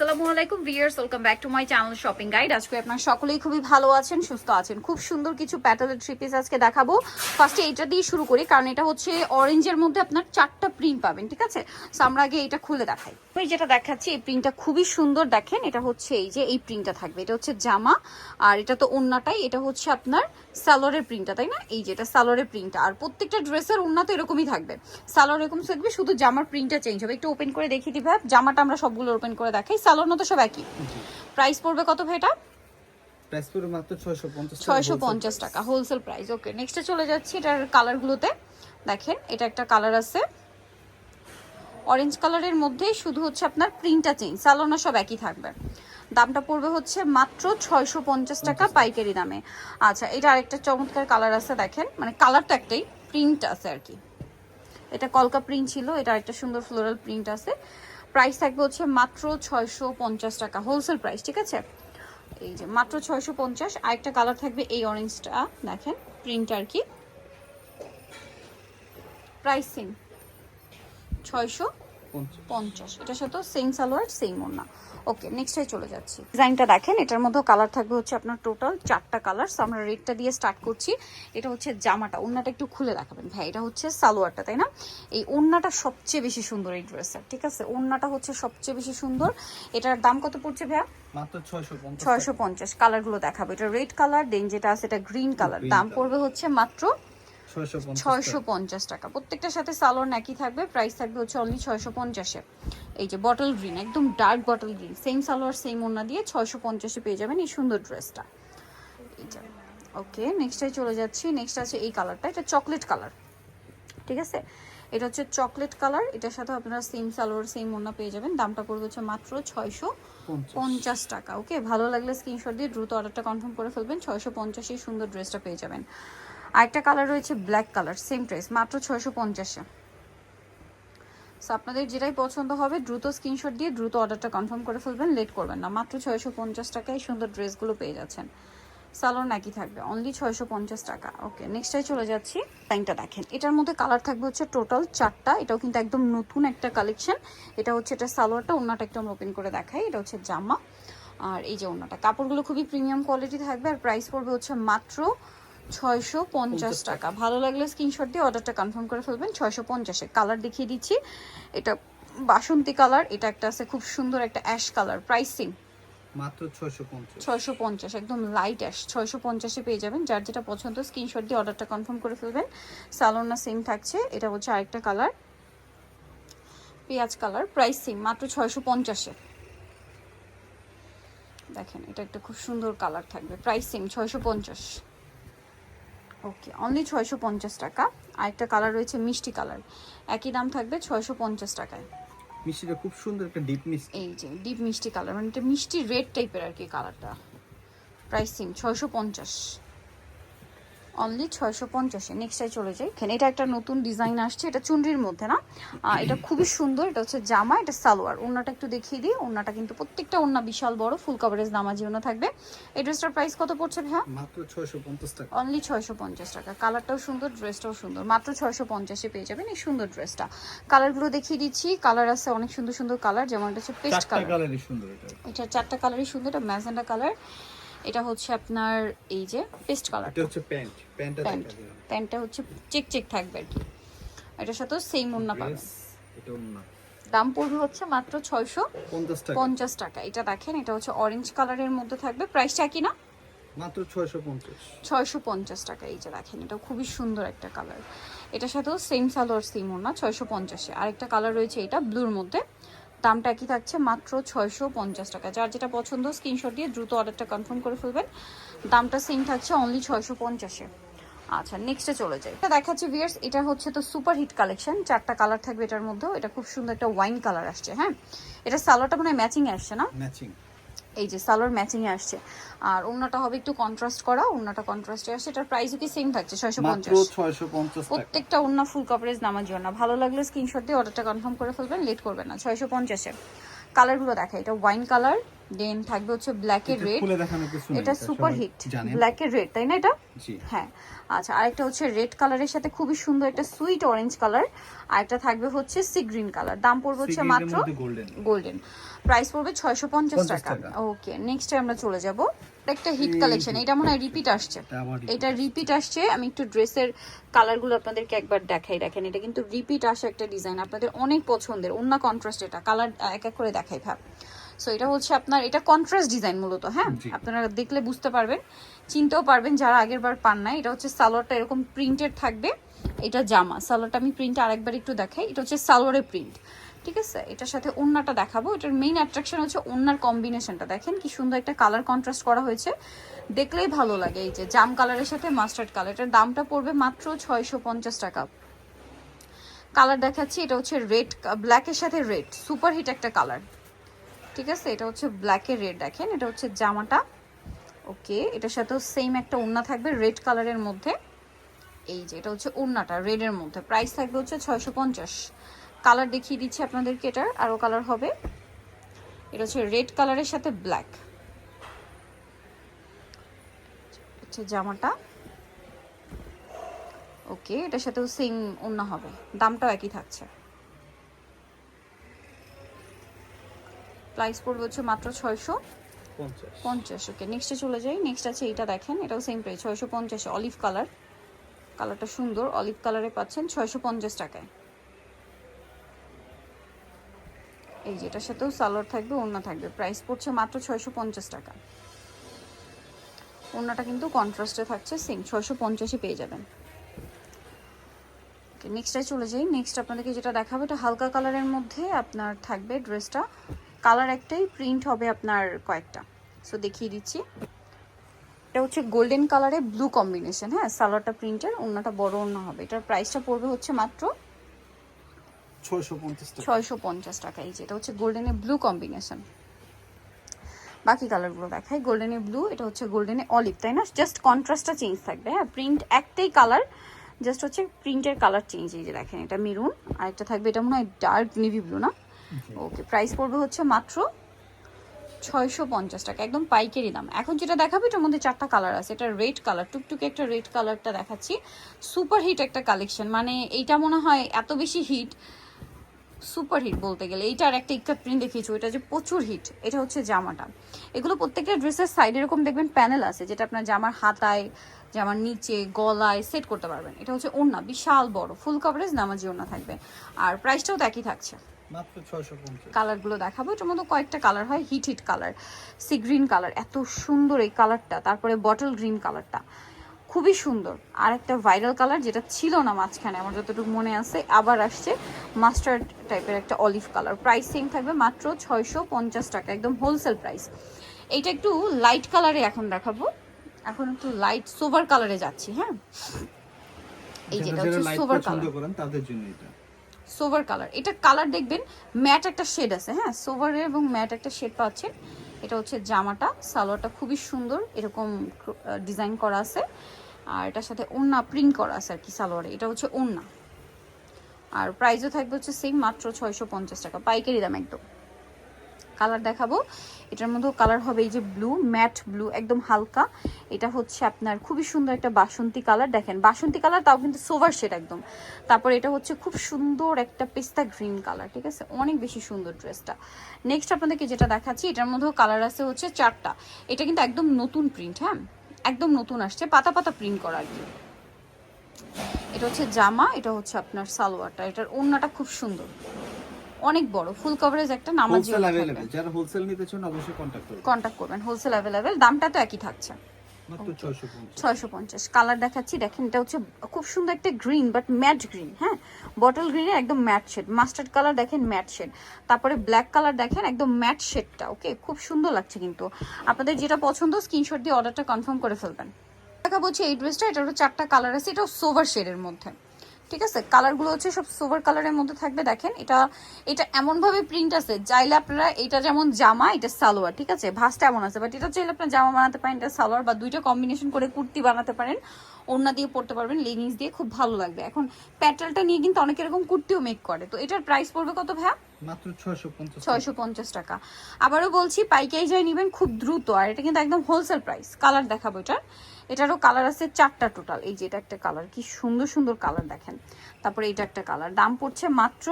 আসসালামু আলাইকুম viewers welcome back to my channel shopping guide. আজকে আপনারা সকলেই খুবই ভালো আছেন, সুস্থ আছেন। খুব সুন্দর কিছু প্যাটার্নের থ্রি পিস আজকে দেখাবো। ফার্স্টে এটা দিয়ে শুরু করি, কারণ এটা হচ্ছে অরেঞ্জের মধ্যে আপনার চারটা প্রিন্ট পাবেন, ঠিক আছে? সো আমরা আগে এটা খুলে দেখাই। ওই যেটা দেখাচ্ছি, এই প্রিন্টটা খুবই সুন্দর দেখেন, এটা হচ্ছে এই যে এই প্রিন্টটা থাকবে। এটা হচ্ছে জামা, আর এটা তো ওন্নাটাই, এটা হচ্ছে আপনার সালোয়ারের প্রিন্টটা তাই না? এই যেটা সালোয়ারের প্রিন্টটা আর প্রত্যেকটা ড্রেসের ওন্না তো এরকমই থাকবে। সালোয়ার এরকম থাকবে শুধু জামার প্রিন্টটা চেঞ্জ হবে। একটু ওপেন করে দেখিয়ে দিবে জামাটা আমরা সবগুলো ওপেন করে দেখাই। সালোয়ার মতো সব একই। প্রাইস পড়বে কত ভাই এটা? প্রাইস পুরো মাত্র 650 ছয়শো পঞ্চাশ টাকা হোলসেল প্রাইস ওকে নেক্সটে চলে যাচ্ছি এটার কালারগুলোতে দেখেন এটা একটা কালার আছে। অরেঞ্জ কালারের মধ্যে শুধু হচ্ছে আপনার প্রিন্টটা চেঞ্জ সালোনা সব একই থাকবে। দামটা পড়বে হচ্ছে মাত্র ছয়শো পঞ্চাশ টাকা পাইকারি দামে। আচ্ছা এটা আরেকটা চমৎকার কালার আছে দেখেন। মানে কালার তো একটাই প্রিন্ট আছে আর কি। এটা কলকা প্রিন্ট ছিল এটা একটা সুন্দর ফ্লোরাল প্রিন্ট আছে। প্রাইস থাকবে হচ্ছে মাত্র ছয়শো পঞ্চাশ টাকা হোলসেল প্রাইস ঠিক আছে? এই যে মাত্র ছয়শো পঞ্চাশ আরেকটা কালার থাকবে এই অরেঞ্জটা দেখেন প্রিন্ট আর কি। প্রাইস সেম ছয়শো 50 পঞ্চাশ। এটার সাথে সেম সালোয়ার সেম ওনা ওকে নেক্সটে চলে যাচ্ছি। ডিজাইনটা দেখেন এটার মধ্যে কালার থাকবে হচ্ছে আপনার টোটাল চারটা কালার আমরা রেডটা দিয়ে স্টার্ট করছি। এটা হচ্ছে জামাটা। ওন্নাটা একটু খুলে দেখাবেন। ভাই এটা হচ্ছে সালোয়ারটা তাই না? এই ওন্নাটা সবচেয়ে বেশি সুন্দর এই ড্রেসের ঠিক আছে? ওন্নাটা হচ্ছে সবচেয়ে বেশি সুন্দর। এটার দাম কত পড়ছে ভাইয়া? ছয়শো পঞ্চাশ। কালারগুলো দেখাবো। এটা রেড কালার দেন যেটা আছে এটা গ্রিন কালার দাম পড়বে হচ্ছে মাত্র 650 ছয়শো পঞ্চাশ টাকা। প্রত্যেকটার সাথে সালোয়ার একই থাকবে প্রাইস থাকবে হচ্ছে অনলি ছয়শো পঞ্চাশে। এই যে বটল গ্রিন একদম dark bottle green same salwar same ওনা দিয়ে ছয়শো পঞ্চাশে পেয়ে যাবেন এই সুন্দর ড্রেসটা ওকে নেক্সটে চলে যাচ্ছি নেক্সট আছে এই কালারটা এটা চকলেট কালার ঠিক আছে? এটা হচ্ছে চকলেট কালার এটার সাথে আপনারা সেম সালোয়ার সেম ওনা পেয়ে যাবেন। দামটা পড়বে হচ্ছে মাত্র ছয়শো পঞ্চাশ টাকা ওকে ভালো লাগলে স্ক্রিনশট দিয়ে দ্রুত অর্ডারটা কনফার্ম করে ফেলবেন, ছয়শো পঞ্চাশে সুন্দর ড্রেসটা পেয়ে যাবেন। আরেকটা কালার রয়েছে ব্ল্যাক কালার সেম ড্রেস মাত্র ছয়শো পঞ্চাশে। সো আপনাদের যেটাই পছন্দ হবে, দ্রুত স্ক্রিনশট দিয়ে দ্রুত অর্ডারটা কনফার্ম করে ফেলবেন লেট করবেন না। মাত্র ছয়শো পঞ্চাশ টাকায় সুন্দর ড্রেসগুলো পেয়ে যাচ্ছেন। সালোয়ার নাকি থাকবে অনলি ছয়শো পঞ্চাশ টাকা। ওকে নেক্সটাই চলে যাচ্ছি লাইনটা দেখেন। এটার মধ্যে কালার থাকবে হচ্ছে টোটাল চারটা, এটাও কিন্তু একদম নতুন একটা কালেকশন এটা হচ্ছে এটা সালোয়ারটা ওনাটা একটু আমরা ওপেন করে দেখাই। এটা হচ্ছে জামা, আর এই যে ওনাটা কাপড়গুলো খুবই প্রিমিয়াম কোয়ালিটি থাকবে, আর প্রাইস পড়বে হচ্ছে মাত্র ছয়শো পঞ্চাশ টাকা। ভালো লাগলে স্ক্রিনশট দিয়ে অর্ডারটা কনফার্ম করে ফেলবেন ছয়শো পঞ্চাশে। কালার দেখিয়ে দিচ্ছি। এটা বাসন্তী কালার এটা একটা আছে খুব সুন্দর একটা অ্যাশ কালার প্রাইসিং মাত্র 650 ছয়শো পঞ্চাশ একদম লাইট অ্যাশ ছয়শো পঞ্চাশে পেয়ে যাবেন। যার যেটা পছন্দ স্ক্রিনশট দিয়ে অর্ডারটা কনফার্ম করে ফেলবেন। সালোনা সেম থাকছে এটা হচ্ছে আরেকটা কালার পেঁয়াজ কালার প্রাইস সেম মাত্র ছয়শো পঞ্চাশে। দেখেন এটা একটা খুব সুন্দর কালার থাকবে। প্রাইস সেম ছয়শো পঞ্চাশ। ওকে অনলি ছয়শো পঞ্চাশ টাকা। আরেকটা কালার রয়েছে মিষ্টি কালার একই দাম থাকবে ছয়শো পঞ্চাশ টাকায়। মিষ্টিটা খুব সুন্দর একটা ডিপ মিষ্টি। এই যে ডিপ মিষ্টি কালার মানে এটা মিষ্টি রেড টাইপের আর কি কালারটা প্রাইসিং ছয়শো পঞ্চাশ। অনলি ছয়শো পঞ্চাশে। নেক্সটাই চলে যাই। এখানে এটা একটা নতুন ডিজাইন আসছে এটা চুনরির মধ্যে না? এটা খুবই সুন্দর এটা হচ্ছে জামা এটা সালোয়ার। ওন্নাটা একটু দেখিয়ে দিই। ওন্নাটা কিন্তু প্রত্যেকটা ওন্না বিশাল বড় ফুল কভারেজ নামাজি ওনা থাকবে। এই ড্রেসটার প্রাইস কত পড়ছে ভাইয়া? মাত্র 650 টাকা। অনলি ছয়শো পঞ্চাশ টাকা। কালারটাও সুন্দর ড্রেসটাও সুন্দর। মাত্র ছয়শো পঞ্চাশে পেয়ে যাবেন এই সুন্দর ড্রেসটা কালারগুলো দেখিয়ে দিচ্ছি। কালার আছে অনেক সুন্দর সুন্দর কালার যেমন এটা হচ্ছে পেস্ট কালার এটা। চারটা কালারই সুন্দর এটা ম্যাজেন্ডা কালার এটা হচ্ছে আপনার এই যে পেস্ট কালার এটা হচ্ছে প্যান্ট। প্যান্টটা প্যান্টটা হচ্ছে চেক চেক থাকবে আর কি। এটার সাথে সেম ওন্না পাবেন। এটা না দাম পড়বে হচ্ছে মাত্র ছয়শো 50 টাকা। পঞ্চাশ টাকা। এটা দেখেন এটা হচ্ছে অরেঞ্জ কালারের মধ্যে থাকবে। প্রাইসটা কি না? মাত্র 650 ছয়শো পঞ্চাশ টাকা। এই যে দেখেন এটা খুবই সুন্দর একটা কালার এটার সাথেও সেম সালোয়ার সেম ওনা ছয়শো পঞ্চাশে। আরেকটা কালার রয়েছে এটা ব্লুর মধ্যে। দামটা একই থাকছে, মাত্র ছয়শো পঞ্চাশ টাকা। যার যেটা পছন্দ স্ক্রিনশট দিয়ে দ্রুত অর্ডারটা কনফার্ম করে ফেলবেন। দামটা সেম থাকছে অনলি ছয়শো পঞ্চাশে। আচ্ছা নেক্সটে চলে যাই। এটা দেখাচ্ছি ভিয়ার্স এটা হচ্ছে তো সুপার হিট কালেকশন চারটা কালার থাকবে এটার মধ্যে এটা খুব সুন্দর একটা ওয়াইন কালার আসছে হ্যাঁ? এটা সালোয়ারটা মানে ম্যাচিং আসছে না? ম্যাচিং এই যে সালোয়ার ম্যাচিংয়ে এ আসছে। আর ওন্নাটা হবে একটু কন্ট্রাস্ট করা ওন্নাটা কন্ট্রাস্টে আসছে। এটার প্রাইসও কি সেম থাকছে? ছয়শো পঞ্চাশ। 650 টাকা। প্রত্যেকটা ওন্না ফুল কভারেজ নামার জন্য। ভালো লাগলে স্ক্রিনশট দিয়ে অর্ডারটা কনফার্ম করে ফেলবেন লেট করবেন না। ছয়শো পঞ্চাশে। কালারগুলো দেখা এটা ওয়াইন কালার দেন থাকবে হচ্ছে ব্ল্যাকের এটা রেড এটা সুপার হিট জানেন। ব্ল্যাকের রেড তাই না এটা? জি। হ্যাঁ। আচ্ছা আরেকটা হচ্ছে রেড কালারের সাথে খুবই সুন্দর একটা সুইট অরেঞ্জ কালার আরেকটা থাকবে হচ্ছে সি গ্রিন কালার দাম পড়বে হচ্ছে মাত্র গোল্ডেন প্রাইস পড়বে ছয়শো পঞ্চাশ টাকা। ওকে নেক্সটে আমরা চলে যাব। একটা হিট কালেকশন এটা মনে হয় রিপিট আসছে। এটা এটা রিপিট আসছে। আমি একটু ড্রেসের কালারগুলো আপনাদেরকে একবার দেখাই দেখেন। এটা কিন্তু রিপিট আসে একটা ডিজাইন আপনাদের অনেক পছন্দের অন্য কন্ট্রাস্ট এটা। কালার এক এক করে দেখাই ভাব। সো এটা হচ্ছে আপনার এটা কন্ট্রাস্ট ডিজাইন মূলত হ্যাঁ? আপনারা দেখলে বুঝতে পারবেন চিনতেও পারবেন যারা আগের বার পান নাই। এটা হচ্ছে সালোয়ারটা এরকম প্রিন্টেড থাকবে এটা জামা। সালোয়ারটা আমি প্রিন্ট আরেকবার একটু দেখাই এটা হচ্ছে সালোয়ারের প্রিন্ট ঠিক আছে? এটার সাথে ওন্নাটা দেখাবো। এটার মেইন অ্যাট্রাকশন হচ্ছে ওন্নার কম্বিনেশনটা দেখেন কি সুন্দর একটা কালার কন্ট্রাস্ট করা হয়েছে। দেখলেই ভালো লাগে এই যে জাম কালারের সাথে মাস্টার্ড কালার এটার দামটা পড়বে মাত্র ছয়শো পঞ্চাশ টাকা। কালার দেখাচ্ছি এটা হচ্ছে রেড ব্ল্যাকের সাথে রেড সুপার হিট একটা কালার ঠিক আছে? এটা হচ্ছে ব্ল্যাকের রেড দেখেন, এটা হচ্ছে জামাটা। ওকে, এটার সাথেও সেম একটা ওড়না থাকবে রেড কালারের মধ্যে। এই যে, এটা হচ্ছে ওড়নাটা রেডের মধ্যে। প্রাইস থাকবে হচ্ছে ছয়শো পঞ্চাশ। কালার দেখিয়ে দিচ্ছি আপনাদেরকে এটার, আরও কালার হবে। এটা হচ্ছে রেড কালারের সাথে ব্ল্যাক হচ্ছে জামাটা। ওকে, এটার সাথেও সেম ওড়না হবে। দামটাও একই থাকছে। প্রাইস পড়বে হচ্ছে মাত্র ছয়শো পঞ্চাশ। ওকে নেক্সটে চলে যাই। নেক্সট আছে এইটা দেখেন এটাও সেম প্রাইস ছয়শো পঞ্চাশ অলিভ কালার কালারটা সুন্দর অলিভ কালারে পাচ্ছেন ছয়শো পঞ্চাশ টাকায়। এই যেটার সাথেও সালোয়ার থাকবে ওড়না থাকবে। প্রাইস পড়ছে মাত্র ছয়শো পঞ্চাশ টাকা। ওড়নাটা কিন্তু কন্ট্রাস্টে থাকছে সেম ছয়শো পঞ্চাশে পেয়ে যাবেন। নেক্সটে চলে যাই। নেক্সট আপনাদেরকে যেটা দেখাবো এটা হালকা কালারের মধ্যে আপনার থাকবে ড্রেসটা কালার একটাই প্রিন্ট হবে আপনার কয়েকটা। সো দেখিয়ে দিচ্ছি। এটা হচ্ছে গোল্ডেন কালারে ব্লু কম্বিনেশন হ্যাঁ? সালোয়ারটা প্রিন্টের ওড়নাটা বড় ওড়না হবে। এটার প্রাইসটা পড়বে হচ্ছে মাত্র ছয়শো পঞ্চাশ টাকা। এই যে এটা হচ্ছে গোল্ডেনে ব্লু কম্বিনেশন। বাকি কালারগুলো দেখাই গোল্ডেনে ব্লু এটা হচ্ছে গোল্ডেনে অলিভ তাই না? জাস্ট কন্ট্রাস্টটা চেঞ্জ থাকবে হ্যাঁ? প্রিন্ট একটাই কালার জাস্ট হচ্ছে প্রিন্টের কালার চেঞ্জ এই যে দেখেন এটা মেরুন আর একটা থাকবে এটা মনে হয় ডার্ক নেভি ব্লু না? ওকে প্রাইস পড়বে হচ্ছে মাত্র ছয়শো পঞ্চাশ টাকা, একদম পাইকারি দাম। এখন যেটা দেখাবো, এটার মধ্যে চারটা কালার আছে। এটা রেড কালার টুকটুকে একটা রেড কালারটা দেখাচ্ছি। সুপার হিট একটা কালেকশন মানে এইটা মনে হয় এত বেশি হিট সুপার হিট বলতে গেলে। এইটার একটা ইকাত প্রিন্ট দেখিয়েছি, ওইটা যে প্রচুর হিট এটা হচ্ছে জামাটা। এগুলো প্রত্যেকটা ড্রেসের সাইড এরকম দেখবেন প্যানেল আছে, যেটা আপনার জামার হাতায় জামার নিচে, গলায় সেট করতে পারবেন। এটা হচ্ছে ওড়না, বিশাল বড় ফুল কভারেজ নামাজি ওড়না থাকবে। আর প্রাইসটাও তো একই থাকছে। মাত্র কালারগুলো দেখাবো। এটার মধ্যে কয়েকটা কালার হয় hit hit colour sea green colour. এত সুন্দর এই কালারটা তারপরে বটল গ্রিন কালারটা। খুবই সুন্দর। আর একটা ভাইরাল কালার যেটা ছিল না মাঝখানে আমার যতটুকু মনে আছে আবার আসছে মাস্টার্ড টাইপের একটা অলিভ কালার। প্রাইস সেম থাকবে মাত্র ছয়শো পঞ্চাশ টাকা একদম হোলসেল প্রাইস এইটা একটু লাইট কালারে এখন দেখাবো। এখন একটু লাইট সোভার কালারে যাচ্ছি হ্যাঁ? এই যেটা হচ্ছে সোভার কালার তাদের জন্য এটা। সোভার কালার এটা কালার দেখবেন ম্যাট একটা শেড আছে হ্যাঁ? সোভারের এবং ম্যাট একটা শেড পাচ্ছেন। এটা হচ্ছে জামাটা, সালোয়ারটা খুবই সুন্দর, এরকম ডিজাইন করা আছে। আর এটার সাথে ওড়না প্রিন্ট করা আছে আর কি সালোয়ারে। এটা হচ্ছে ওড়না। আর প্রাইসও থাকবে হচ্ছে সেম মাত্র ছয়শো পঞ্চাশ টাকা। পাইকারি দাম একদম। কালার দেখাবো। এটার মধ্যেও কালার হবে এই যে ব্লু ম্যাট ব্লু একদম হালকা। এটা হচ্ছে আপনার খুবই সুন্দর একটা বাসন্তী কালার। দেখেন, বাসন্তী কালার তাও কিন্তু সোভার শেড একদম। তারপর এটা হচ্ছে খুব সুন্দর একটা পেস্তা গ্রিন কালার, ঠিক আছে? অনেক বেশি সুন্দর ড্রেসটা। নেক্সট আপনাদেরকে যেটা দেখাচ্ছি, এটার মধ্যেও কালার আছে হচ্ছে চারটা। এটা কিন্তু একদম নতুন প্রিন্ট হ্যাঁ? একদম নতুন আসছে, পাতা পাতা প্রিন্ট করা আর কি। এটা হচ্ছে জামা, এটা হচ্ছে আপনার সালোয়ারটা, এটার ওড়নাটা খুব সুন্দর। অনেক বড় ফুল কভারেজ একটা নামাজি হোলসেল অ্যাভেলেবেল যারা হোলসেল নিতে চান অবশ্যই কন্ট্যাক্ট করবেন। কন্ট্যাক্ট করবেন হোলসেল অ্যাভেলেবেল দামটা তো একই থাকছে। ছয়শো পঞ্চাশ। কালার দেখাচ্ছি দেখেন এটা হচ্ছে খুব সুন্দর একটা গ্রিন বাট ম্যাট গ্রিন হ্যাঁ? বটল গ্রিনের একদম ম্যাট শেড মাস্টার্ড কালার দেখেন ম্যাট শেড তারপরে ব্ল্যাক কালার দেখেন একদম ম্যাট শেডটা ওকে খুব সুন্দর লাগছে কিন্তু। আপনাদের যেটা পছন্দ স্ক্রিনশট দিয়ে অর্ডারটা কনফার্ম করে ফেলবেন। দেখা বলছি এই ড্রেসটা এটা হচ্ছে চারটা কালার আছে এটাও সোভার শেডের মধ্যে। ঠিক আছে? কালারগুলো হচ্ছে সব সোভার কালারের মধ্যে থাকবে, দেখেন। এটা এটা এমনভাবে প্রিন্ট আছে, চাইলে আপনারা এটা যেমন জামা, এটা সালোয়ার, ঠিক আছে? ভাসটা এমন আছে বাট এটা চাইলে আপনারা জামা বানাতে পারেন, এটা সালোয়ার বা দুইটা কম্বিনেশন করে কুর্তি বানাতে পারেন। ওড়না দিয়ে পরতে পারবেন লেগিংস দিয়ে খুব ভালো লাগবে। এখন প্যাটেলটা নিয়ে কিন্তু অনেক এরকম কুর্তিও মেক করে। তো এটার প্রাইস পড়বে কত ভাইয়া? মাত্র ছয়শো পঞ্চাশ ছয়শো পঞ্চাশ টাকা। আবারও বলছি পাইকারি যাই নেবেন খুব দ্রুত। আর এটা কিন্তু একদম হোলসেল প্রাইস কালার দেখাবো এটার। এটারও কালার আছে চারটা টোটাল এই যে এটা একটা কালার কি সুন্দর সুন্দর কালার দেখেন। তারপরে এটা একটা কালার দাম পড়ছে মাত্র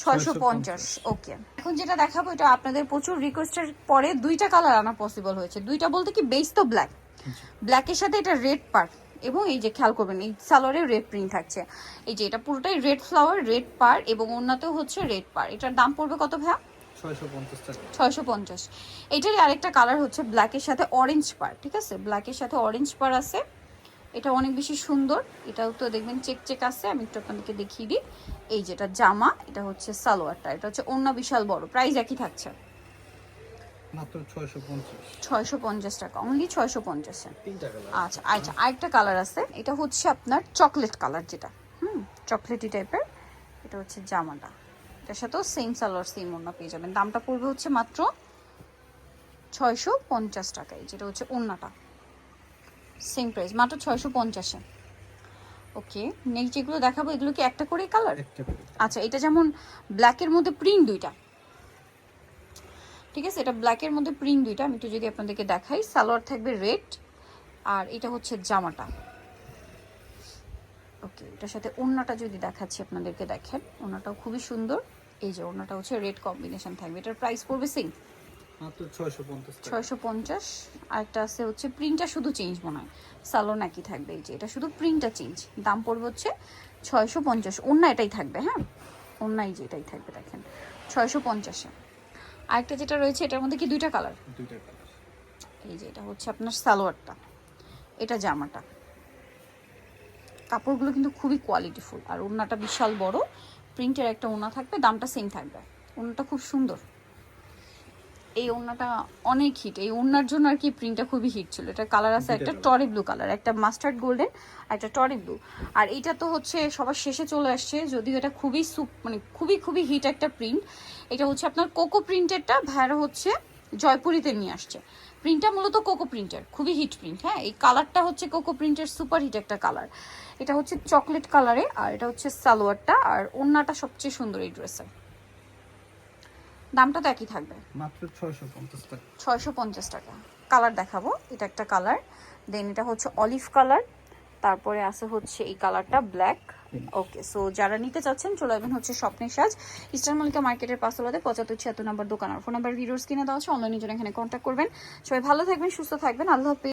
ছয়শো পঞ্চাশ। ওকে এখন যেটা দেখাবো এটা আপনাদের প্রচুর রিকোয়েস্টের পরে দুইটা কালার আনা পসিবল হয়েছে। দুইটা বলতে কি বেস তো ব্ল্যাক ব্ল্যাকের সাথে এটা রেড পার্ট এবং এই যে খেয়াল করবেন এই সালোয়ারে রেড প্রিন্ট থাকছে। এই যে এটা পুরোটাই রেড ফ্লাওয়ার রেড পার এবং অন্যতেও হচ্ছে রেড পার। এটার দাম পড়বে কত ভাইয়া? ছয়শো পঞ্চাশ ছয়শো পঞ্চাশ। এটারই আরেকটা কালার হচ্ছে ব্ল্যাকের সাথে অরেঞ্জ পার ঠিক আছে? ব্ল্যাকের সাথে অরেঞ্জ পার আছে। এটা অনেক বেশি সুন্দর। এটাও তো দেখবেন চেক চেক আছে। আমি একটু আপনাদেরকে দেখিয়ে দিই। এই যেটা জামা এটা হচ্ছে সালোয়ারটা। এটা হচ্ছে অন্য বিশাল বড়। প্রাইস একই থাকছে। মাত্র ছয়শো পঞ্চাশ। টাকা অনলি ছয়শো পঞ্চাশে। তিনটা কালার আচ্ছা আচ্ছা আরেকটা কালার আছে। এটা হচ্ছে আপনার চকলেট কালার যেটা। হুম চকলেটি টাইপের এটা হচ্ছে জামাটা। এটার সাথেও সেম সালোয়ার সেম ওড়না পেয়ে যাবেন। দামটা পড়বে হচ্ছে মাত্র ছয়শো পঞ্চাশ টাকায় যেটা হচ্ছে ওড়নাটা। সেম প্রাইস মাত্র ছয়শো পঞ্চাশে। ওকে নেক্সট যেগুলো দেখাবো এগুলো কি একটা করে কালার আচ্ছা এটা যেমন ব্ল্যাকের মধ্যে প্রিন্ট দুইটা। ঠিক আছে? এটা ব্ল্যাকের মধ্যে প্রিন্ট দুইটা। আমি একটু যদি আপনাদেরকে দেখাই সালোয়ার থাকবে রেড আর এটা হচ্ছে জামাটা। ওকে এটার সাথে ওড়নাটা যদি দেখাচ্ছি আপনাদেরকে দেখেন ওড়নাটাও খুবই সুন্দর। এই যে ওড়নাটা হচ্ছে রেড কম্বিনেশন থাকবে। এটার প্রাইস পড়বে মাত্র ছয়শো পঞ্চাশ আর আরেকটা আছে হচ্ছে প্রিন্টটা শুধু চেঞ্জ মনে হয়। সালোন একই থাকবে। এই যে এটা শুধু প্রিন্টটা চেঞ্জ দাম পড়বে হচ্ছে ছয়শো পঞ্চাশ। অন্য এটাই থাকবে হ্যাঁ? অন্য এই যে এটাই থাকবে দেখেন। ছয়শো পঞ্চাশে। আরেকটা যেটা রয়েছে এটার মধ্যে কি দুইটা কালার দুইটা কালার এই যে এটা হচ্ছে আপনার সালোয়ারটা এটা জামাটা। কাপড়গুলো কিন্তু খুবই কোয়ালিটিফুল আর ওনাটা বিশাল বড় প্রিন্টের একটা ওনা থাকবে দামটা সেম থাকবে। ওড়নাটা খুব সুন্দর। এই ওড়নাটা অনেক হিট এই ওড়নার জন্য আর কি প্রিন্টটা খুবই হিট ছিল। এটা কালার আছে একটা টরি ব্লু কালার একটা মাস্টার্ড গোল্ডেন আর একটা টরি ব্লু আর এইটা তো হচ্ছে সবার শেষে চলে আসছে যদিও এটা খুবই সুপ মানে খুবই খুবই হিট একটা প্রিন্ট এটা হচ্ছে আপনার কোকো প্রিন্টেরটা ভাইরা হচ্ছে জয়পুরিতে নিয়ে আসছে। প্রিন্টটা মূলত কোকো প্রিন্টের খুবই হিট প্রিন্ট হ্যাঁ? এই কালারটা হচ্ছে কোকো প্রিন্টের সুপার হিট একটা কালার এটা হচ্ছে চকলেট কালারে আর এটা হচ্ছে সালোয়ারটা আর ওড়নাটা সবচেয়ে সুন্দর এই ড্রেসের দামটা তো একই থাকবে। মাত্র ছয়শো পঞ্চাশ টাকা। ছয়শো পঞ্চাশ টাকা। কালার দেখাবো। এটা একটা কালার দেন এটা হচ্ছে অলিভ কালার তারপরে আছে হচ্ছে এই কালারটা ব্ল্যাক ওকে সো যারা নিতে চাচ্ছেন চলে যাবেন হচ্ছে স্বপ্নের সাজ। ইস্টার মল্লিকা মার্কেটের পাঁচতলাতে পঁচাত্তর ছিয়াত্তর নম্বর দোকান। আর ফোন নাম্বার ভিডিওস কিনে দেওয়া আছে। অনলাইনের জন্য এখানে কন্ট্যাক্ট করবেন। সবাই ভালো থাকবেন সুস্থ থাকবেন। আল্লাহ হাফেজ।